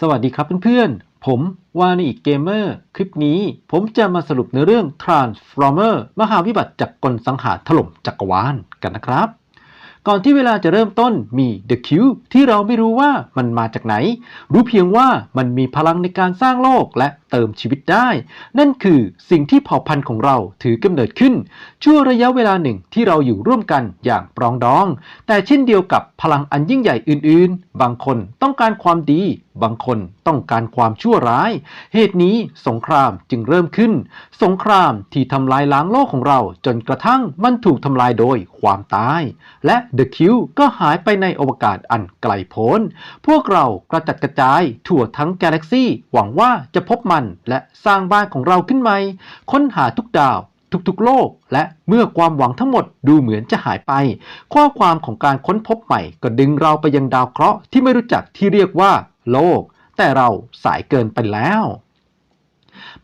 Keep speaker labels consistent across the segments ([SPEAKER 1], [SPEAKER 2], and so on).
[SPEAKER 1] สวัสดีครับเพื่อนๆ ผมวานิกเกมเมอร์ คลิปนี้ผมจะมาสรุปในเรื่อง Transformer มหาวิบัติจากกลสังหารถล่มจักรวาลกันนะครับ ก่อนที่เวลาจะเริ่มต้นมี The Q ที่เราไม่รู้ว่ามันมาจากไหน รู้เพียงว่ามันมีพลังในการสร้างโลกและเติมชีวิตได้ นั่นคือสิ่งที่เผ่าพันธุ์ของเราถือกำเนิดขึ้น ชั่วระยะเวลาหนึ่งที่เราอยู่ร่วมกันอย่างปรองดอง แต่เช่นเดียวกับพลังอันยิ่งใหญ่อื่น ๆ บางคนต้องการความดี บางคนต้องการความชั่วร้าย เหตุนี้สงครามจึงเริ่มขึ้น สงครามที่ทำลายล้างโลกของเราจนกระทั่งมันถูกทำลายโดยความตาย และเดอะคิวก็หายไปในอวกาศอันไกลโพ้น พวกเรากระจัดกระจายทั่วทั้งกาแล็กซี่ หวังว่าจะพบมันและสร้างบ้านของเราขึ้นใหม่ ค้นหาทุกดาวทุกๆ โลก และเมื่อความหวังทั้งหมดดูเหมือนจะหายไป ข้อความของการค้นพบใหม่ก็ดึงเราไปยังดาวเคราะห์ที่ไม่รู้จักที่เรียกว่า โลก แต่เราสายเกินไปแล้ว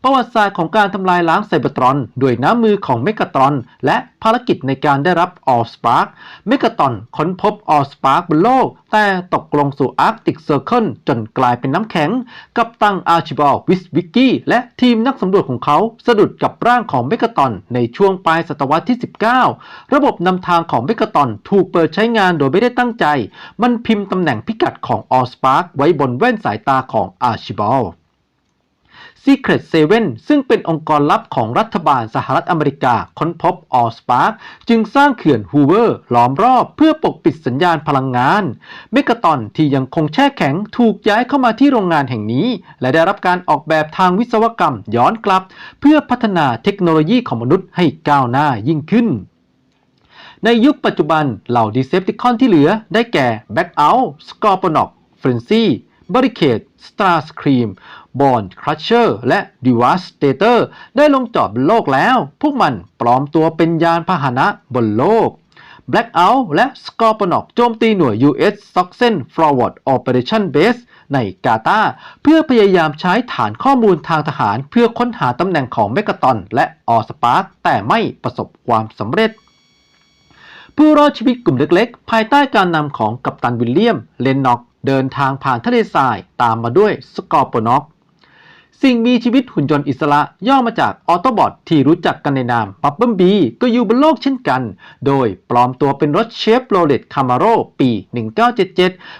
[SPEAKER 1] ประวัติศาสตร์ของการทำลายล้างไซเบอร์ตรอน ด้วยน้ำมือของเมกาตรอน และภารกิจในการได้รับออสปาร์กเมกาตรอนค้นพบออสปาร์กบนโลก แต่ตกลงสู่อาร์กติกเซอร์เคิลจนกลายเป็นน้ำแข็ง กับตังอาร์ชิบอลวิสวิกกี้และทีมนักสำรวจของเขาสะดุดกับร่างของเมกาตรอนในช่วงปลายศตวรรษที่ 19 ระบบนำทางของเมกาตรอนถูกเปิดใช้งานโดยไม่ได้ตั้งใจ มันพิมพ์ตำแหน่งพิกัดของออสปาร์กไว้บนแว่นสายตาของอาร์ชิบอล Secret Seven ซึ่งเป็นองค์กรลับของรัฐบาลสหรัฐอเมริกาค้นพบออสปาร์กจึงสร้างเขื่อนฮูเวอร์ล้อมรอบเพื่อปกปิดสัญญาณพลังงาน เมกาตอนที่ยังคงแช่แข็งถูกย้ายเข้ามาที่โรงงานแห่งนี้ และได้รับการออกแบบทางวิศวกรรมย้อนกลับ เพื่อพัฒนาเทคโนโลยีของมนุษย์ให้ก้าวหน้ายิ่งขึ้นในยุคปัจจุบันเหล่าดีเซปติคอนที่เหลือได้แก่แบ็กเอาท์สก บริเคดสตาร์สครีมบอนครัชเชอร์และดิวัสเตเตอร์ได้ลงจอดบนโลกแล้ว พวกมันปลอมตัวเป็นยานพาหนะบนโลก Blackout และ Scorponok โจมตีหน่วย US s o x e n Forward Operation Base ในกาตาเพื่อพยายามใช้ฐานข้อมูลทางทหารเพื่อค้นหาตำแหน่งของเมกาตอนและออสปาร์แต่ไม่ประสบความสำเร็จ ผู้รอดชีวิตกลุ่มเล็กๆ ภายใต้การนำของกัปตันวิลเลียม เลนน็อก เดินทางผ่านทะเลทรายตามมาด้วยสกอร์ปน็อกสิ่งมีชีวิตหุ่นยนต์อิสระย่อมาจากออโตบอทที่รู้จักกันในนามบับเบิลบีก็อยู่บนโลกเช่นกัน โดยปลอมตัวเป็นรถเชฟโรเลตคามาโรปี 1977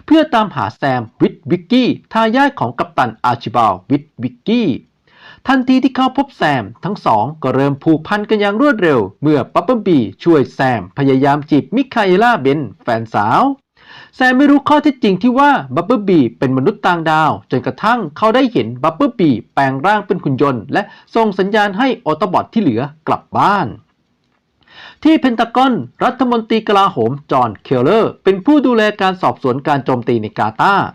[SPEAKER 1] เพื่อตามหาแซมวิดวิกกี้ทายาทของกัปตันอาร์ชิบาลวิดวิกกี้ทันทีที่เขาพบแซม ทั้งสองก็เริ่มผูกพันกันอย่างรวดเร็ว เมื่อปับเบิลบีช่วยแซมพยายามจีบมิคาเอล่าเบนแฟนสาว แซมไม่รู้ข้อเท็จจริงที่ว่าบับเบิลบีเป็นมนุษย์ต่างดาว จนกระทั่งเขาได้เห็นบับเบิลบีแปลงร่างเป็นหุ่นยนต์ และส่งสัญญาณให้ออโตบอทที่เหลือกลับบ้าน ที่เพนตากอน รัฐมนตรีกลาโหม จอห์น เคลเลอร์ เป็นผู้ดูแลการสอบสวนการโจมตีในกาตาร์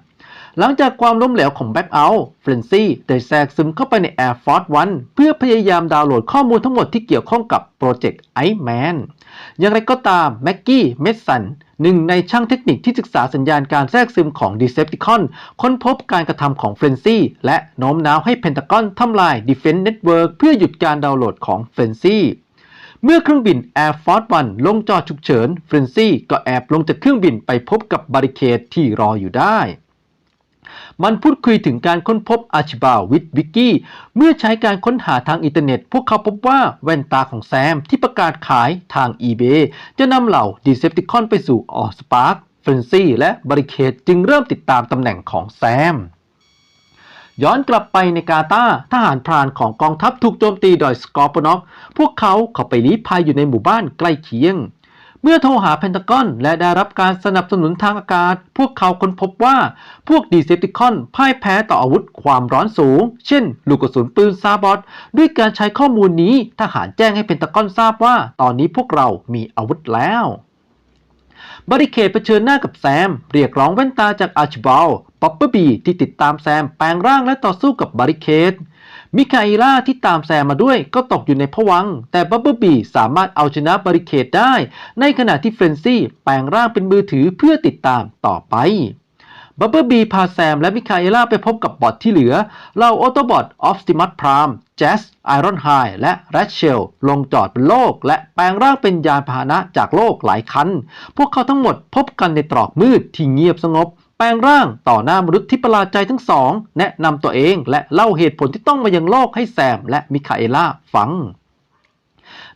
[SPEAKER 1] หลังจากความล้มเหลวของแบ็กเอาท์เฟรนซี่ได้แทรกซึมเข้าไปใน Air Force One เพื่อพยายามดาวน์โหลดข้อมูลทั้งหมดที่เกี่ยวข้องกับโปรเจกต์ไอแมน อย่างไรก็ตามแม็กกี้ เมสันหนึ่งในช่างเทคนิคที่ศึกษาสัญญาณการแทรกซึมของ Decepticon ค้นพบการกระทำของเฟรนซี่และโน้มน้าวให้เพนตากอนทำลาย Defense Network เพื่อหยุดการดาวน์โหลดของเฟรนซี่เมื่อเครื่องบิน Air Force One ลงจอดฉุกเฉินเฟรนซี่ก็แอบลงจากเครื่องบินไปพบกับบาริเคดที่รออยู่ได้ มันพูดคุยถึงการค้นพบอาชิบาวิดวิกกี้ เมื่อใช้การค้นหาทางอินเทอร์เน็ต พวกเขาพบว่าแว่นตาของแซมที่ประกาศขายทาง eBay จะนำเหล่าดีเซปติคอนไปสู่ออสปาร์คเฟรนซี่และบริเคดจึงเริ่มติดตามตำแหน่งของแซมย้อนกลับไปในกาตาทหารพรานของกองทัพถูกโจมตีโดยสกอร์ปนอกพวกเขาเข้าไปลี้ภัยอยู่ในหมู่บ้านใกล้เคียง เมื่อโทรหาเพนตากอนและได้รับการสนับสนุนทางอากาศ พวกเขาค้นพบว่าพวกดีเซปติคอนพ่ายแพ้ต่ออาวุธความร้อนสูง เช่น ลูกกระสุนปืนซาบอตด้วยการใช้ข้อมูลนี้ทหารแจ้งให้เพนตากอนทราบว่า ตอนนี้พวกเรามีอาวุธแล้วบริเคดเผชิญหน้ากับแซม เรียกร้องแว่นตาจากอาร์ชบาลป๊อปเปอร์บีที่ติดตามแซมแปลงร่างและต่อสู้กับบริเคด มิคาอิล่าที่ตามแซมมาด้วยก็ตกอยู่ในผวัง แต่บับเบิลบีสามารถเอาชนะบริเคดได้ ในขณะที่เฟรนซี่แปลงร่างเป็นมือถือเพื่อติดตามต่อไปบับเบิลบีพาแซมและมิคาเอล่าไปพบกับบอทที่เหลือเหล่าออโตบอทออฟสติมัสพรามแจสไอรอนไฮและแรชเชล ลงจอดบนโลก และแปลงร่างเป็นยานพาหนะจากโลกหลายคัน พวกเขาทั้งหมดพบกันในตรอกมืดที่เงียบสงบ แปลงร่างต่อหน้ามนุษย์ที่ประหลาดใจทั้งสอง แนะนำตัวเองและเล่าเหตุผลที่ต้องมายังโลกให้แซมและมิคาเอล่าฟัง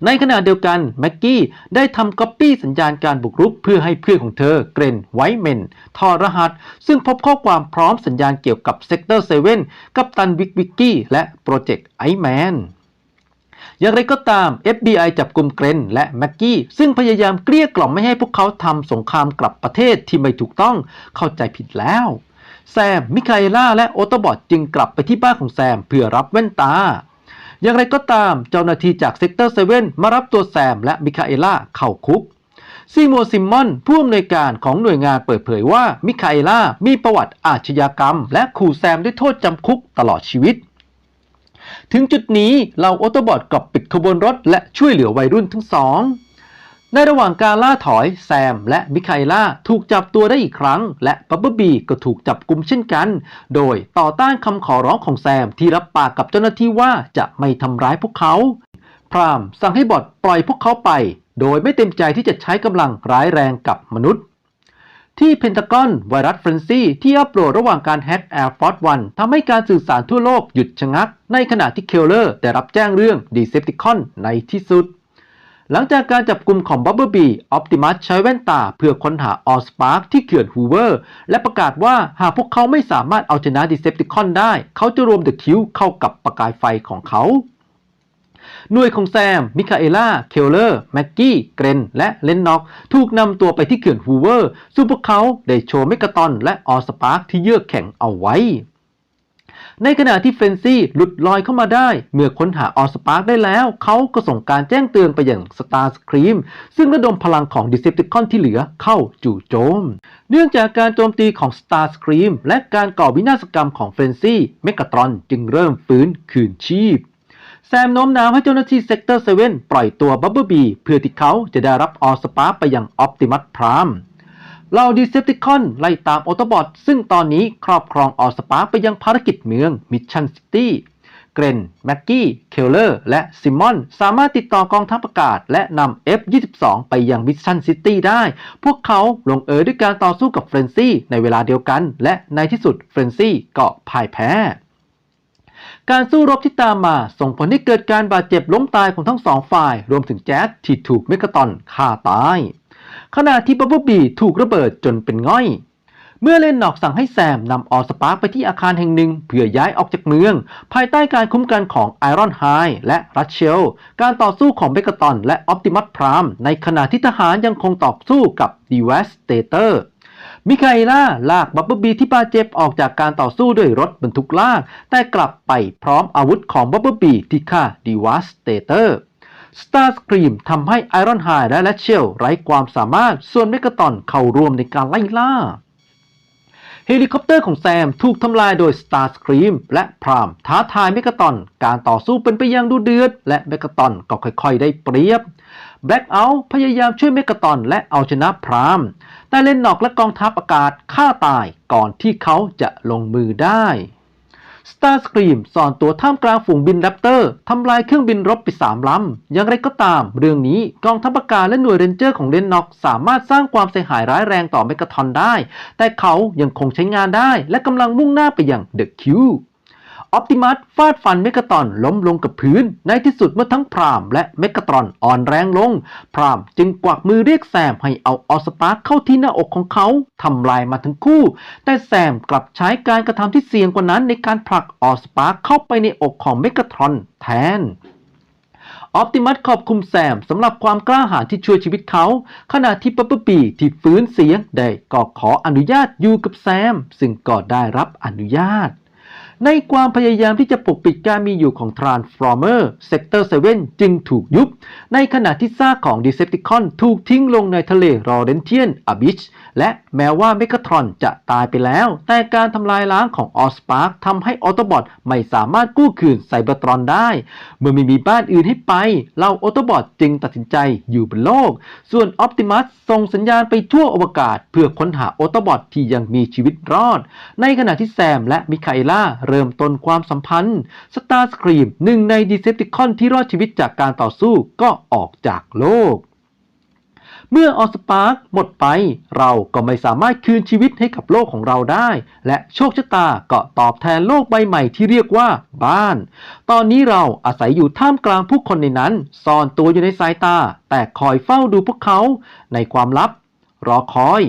[SPEAKER 1] ในขณะเดียวกันแม็กกี้ได้ทำก๊อปปี้สัญญาณการบุกรุกเพื่อให้เพื่อนของเธอเกรนไวเมนทอรหัส ซึ่งพบข้อความพร้อมสัญญาณเกี่ยวกับเซกเตอร์เซเว่นกับตันวิกวิกกี้และโปรเจกต์ไอแมน อย่างไรก็ตาม FBI จับกลุ่มเกรนและแม็กกี้ ซึ่งพยายามเกลี้ยกล่อมไม่ให้พวกเขาทำสงครามกลับประเทศที่ไม่ถูกต้องเข้าใจผิดแล้ว แซม มิคาเอล่า และโอตบอทจึงกลับไปที่บ้านของแซมเพื่อรับแว่นตา อย่างไรก็ตามเจ้าหน้าที่จากเซกเตอร์เซเว่นมารับตัวแซมและมิคาเอล่าเข้าคุกซีโมซิมมอน ผู้อำนวยการของหน่วยงานเปิดเผยว่ามิคาเอล่ามีประวัติอาชญากรรม และขู่แซมด้วยโทษจำคุกตลอดชีวิต ถึงจุดนี้เราโอโตบอทกลับปิดขบวนรถและช่วยเหลือวัยรุ่นทั้งสอง ในระหว่างการล่าถอยแซมและมิคาเอล่าถูกจับตัวได้อีกครั้ง และบับเบิลบีก็ถูกจับกุมเช่นกัน โดยต่อต้านคำขอร้องของแซมที่รับปากกับเจ้าหน้าที่ว่าจะไม่ทำร้ายพวกเขา พรามสั่งให้บอทปล่อยพวกเขาไป โดยไม่เต็มใจที่จะใช้กำลังร้ายแรงกับมนุษย์ ที่เพนทากอนไวรัสเฟรนซีที่อัปโหลดระหว่างการแฮ็ก Air Force One ทำให้การสื่อสารทั่วโลกหยุดชะงัก ในขณะที่เคลเลอร์ได้รับแจ้งเรื่อง Decepticon ในที่สุด หลังจากการจับกลุ่มของ Bumblebee Optimus ใช้แว่นตาเพื่อค้นหา Allspark ที่เขื่อนฮูเวอร์ และประกาศว่าหากพวกเขาไม่สามารถเอาชนะ Decepticon ได้ เขาจะรวม The Q เข้ากับประกายไฟของเขา หน่วยของแซม มิคาเอล่า เคลเลอร์ แม็กกี้ เกรน และเลนน็อก ถูกนำตัวไปที่เขื่อนฮูเวอร์ ซึ่งพวกเขาได้โชว์เมกาตอนและออสปาร์คที่เยือกแข็งเอาไว้ในขณะที่เฟรนซี่หลุดลอยเข้ามาได้ เมื่อค้นหาออสปาร์คได้แล้ว เขาก็ส่งการแจ้งเตือนไปยังสตาร์สครีมซึ่งระดมพลังของดิเซปติคอนที่เหลือเข้าจู่โจม เนื่องจากการโจมตีของ Star Scream และการก่อวินาศกรรมของเฟรนซี่เมกาตรอนจึงเริ่มฟื้นคืนชีพ แซมโน้มน้าวให้เจ้าหน้าที่เซกเตอร์เซเว่นปล่อยตัวบับเบิลบีเพื่อที่เขาจะได้รับออสปาร์ไปยังออ t ติมัสพรามเราดีเซปติคอนไล่ตามออโตบอทซึ่งตอนนี้ครอบครองออสปาร์ไปยังภารกิจเมืองมิชชั่นซิตี้เกรน แม็กกี้ เคลเลอร์ และซิมมอน สามารถติดต่อกองทัพอากาศ และนำ F-22 ไปยังมิชชั่นซิตี้ได้ พวกเขาลงเอยด้วยการต่อสู้กับเฟรนซี่ในเวลาเดียวกัน และในที่สุดเฟรนซี่ก็พ่ายแพ้ การสู้รบที่ตามมาส่งผลให้เกิดการบาดเจ็บล้มตายของทั้งสองฝ่าย รวมถึงแจ๊สที่ถูกเมกาตอนฆ่าตาย ขณะที่บับเบิลบีถูกระเบิดจนเป็นง่อย เมื่อเลนนอกสั่งให้แซมนำออสปาร์คไปที่อาคารแห่งหนึ่งเพื่อย้ายออกจากเมือง ภายใต้การคุ้มกันของไอรอนไฮและรัชเชล การต่อสู้ของเบกาตอนและออ t ติมัสพรามในขณะที่ทหารยังคงต่อสู้กับดีเวสเตเตอร์ มิคาเอล่าลากบับเบิลบีที่บาดเจ็บออกจากการต่อสู้ด้วยรถบรรทุกลาก แต่กลับไปพร้อมอาวุธของบับเบิลบีที่ฆ่าดีว a สเตเตอร์สตาร์สครีมทำให้ไอรอนไฮและแรชเชลไร้ความสามารถ ส่วนเมกาตอนเข้าร่วมในการไล่ล่า เฮลิคอปเตอร์ของแซมถูกทำลายโดย Starscream และพรามท้าทายเมกาตอน การต่อสู้เป็นไปอย่างดุเดือด และเมกาตอนก็ค่อยๆ ได้เปรียบ แบล็กเอาท์พยายามช่วยเมกาตอนและเอาชนะพราม แต่เลนนอกและกองทัพอากาศฆ่าตายก่อนที่เขาจะลงมือได้ Starscream ซ่อนตัวท่ามกลางฝูงบินแรปเตอร์ทำลายเครื่องบินรบไปสามลำ อย่างไรก็ตาม เรื่องนี้กองทัพอากาศและหน่วยเรนเจอร์ของเลนน็อกสามารถสร้างความเสียหายร้ายแรงต่อเมกาทอนได้ แต่เขายังคงใช้งานได้และกำลังมุ่งหน้าไปยังเดอะคิว ออ t ติมัสฟาดฟันเมกาตอนล้มลงกับพื้น ในที่สุดเมื่อทั้งพรามและเมกาตรอนอ่อนแรงลง พรามจึงกวักมือเรียกแซมให้เอาออสปาร์คเข้าที่หน้าอกของเขาทำลายมาทั้งคู่ แต่แซมกลับใช้การกระทำที่เสี่ยงกว่านั้นในการผลักออสปาร์คเข้าไปในอกของเมกาทรอนแทนออ t ติมัสขอบคุณแซมสำหรับความกล้าหาญที่ช่วยชีวิตเขา ขณะที่ปัปปอร์ปีที่ฟื้นเสียงได้ก็ขออนุญาตอยู่กับแซม ซึ่งก็ได้รับอนุญาต ในความพยายามที่จะปกปิดการมีอยู่ของ Transformer Sector 7 จึงถูกยุบ ในขณะที่ซากของ Decepticon ถูกทิ้งลงในทะเลรอเรนเทียนอบิช และแม้ว่าเมกาทรอนจะตายไปแล้ว แต่การทำลายล้างของออสปาร์คทำให้ออโตบอทไม่สามารถกู้คืนไซเบอร์ตรอนได้ เมื่อไม่มีบ้านอื่นให้ไปเหล่าออโตบอทจึงตัดสินใจอยู่บนโลก ส่วนออ t ติมัสส่งสัญญาณไปทั่วอวกาศ เพื่อค้นหาออโตบอทที่ยังมีชีวิตรอด ในขณะที่แซมและมิคาเอล่าเริ่มต้นความสัมพันธ์สตาร์สครีมหนึ่งในดีเซปติคอนที่รอดชีวิตจากการต่อสู้ก็ออกจากโลก เมื่อออสปาร์กหมดไป เราก็ไม่สามารถคืนชีวิตให้กับโลกของเราได้ และโชคชะตาก็ตอบแทนโลกใบใหม่ที่เรียกว่าบ้าน ตอนนี้เราอาศัยอยู่ท่ามกลางผู้คนในนั้น ซ่อนตัวอยู่ในสายตา แต่คอยเฝ้าดูพวกเขา ในความลับ รอคอย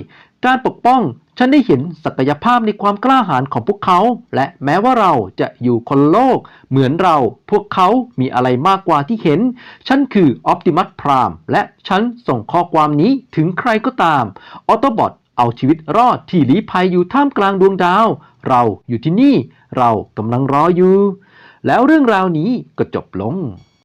[SPEAKER 1] การปกป้อง ฉันได้เห็นศักยภาพในความกล้าหาญของพวกเขา และแม้ว่าเราจะอยู่คนโลก เหมือนเรา พวกเขามีอะไรมากกว่าที่เห็น ฉันคือออ t ติมัสพรามและฉันส่งข้อความนี้ถึงใครก็ตาม ออโตบอทเอาชีวิตรอดที่ลี้ภัยอยู่ท่ามกลางดวงดาว เราอยู่ที่นี่ เรากำลังรออยู่ แล้วเรื่องราวนี้ก็จบลง